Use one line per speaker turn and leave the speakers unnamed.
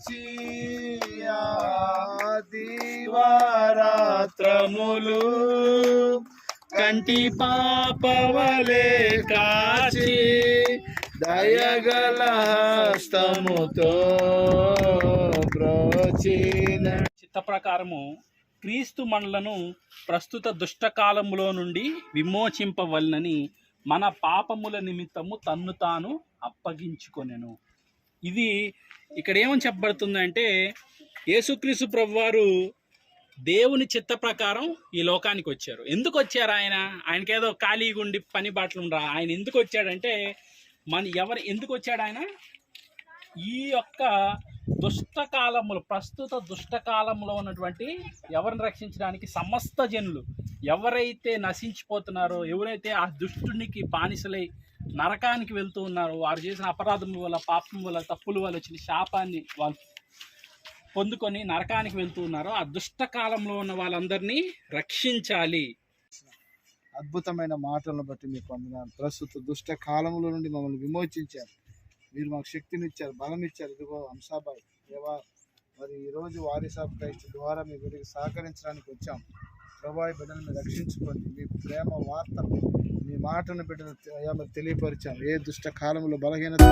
కాచి దివారాత్రములు. కంటి పాపవలే కాచి దయగల హస్తముతో బ్రోచిన.
చిత్త ప్రకారము క్రీస్తు మనలను ప్రస్తుత దుష్టకాలములో నుండి విమోచింపవలనని మన పాపముల నిమిత్తము తన్ను తాను అప్పగించుకొనెను. ఇది ఇక్కడ ఏమని చెప్పబడుతుందంటే యేసుక్రీసు ప్రభువారు దేవుని చిత్త ప్రకారం ఈ లోకానికి వచ్చారు. ఎందుకు వచ్చారు ఆయన? ఆయనకేదో ఖాళీగా ఉండి పని బాటలు రా ఆయన ఎందుకు వచ్చాడంటే మన ఎవరు ఎందుకు వచ్చాడు ఆయన? ఈ యొక్క దుష్టకాలములు ప్రస్తుత దుష్టకాలంలో ఉన్నటువంటి ఎవరిని రక్షించడానికి సమస్త జనులు ఎవరైతే నశించిపోతున్నారో ఎవరైతే ఆ దుష్టునికి బానిసలై నరకానికి వెళ్తూ ఉన్నారు. వారు చేసిన అపరాధం వల్ల పాపం వల్ల తప్పుల వల్ల వచ్చిన శాపాన్ని వాళ్ళు పొందుకొని నరకానికి వెళ్తూ ఉన్నారు. ఆ దుష్ట కాలంలో ఉన్న వాళ్ళందరినీ రక్షించాలి.
అద్భుతమైన మాటలను బట్టి మీకు వందనాలు. ప్రస్తుత దుష్ట కాలంలో నుండి మమ్మల్ని విమోచించారు. మీరు మాకు శక్తినిచ్చారు బలం ఇచ్చారు ఇదిగో హంసాబాయ్ దేవా మరి ఈరోజు వారి సాబ్ క్రైస్ట్ ద్వారా మీ వీరికి సహకరించడానికి వచ్చాం. ప్రభావి బిడ్డలను రక్షించుకోండి. మీ ప్రేమ వార్త మాటను బిడ్డలు అయ్యా మరి తెలియపరిచాం ఏ దుష్ట కాలంలో బలహీనత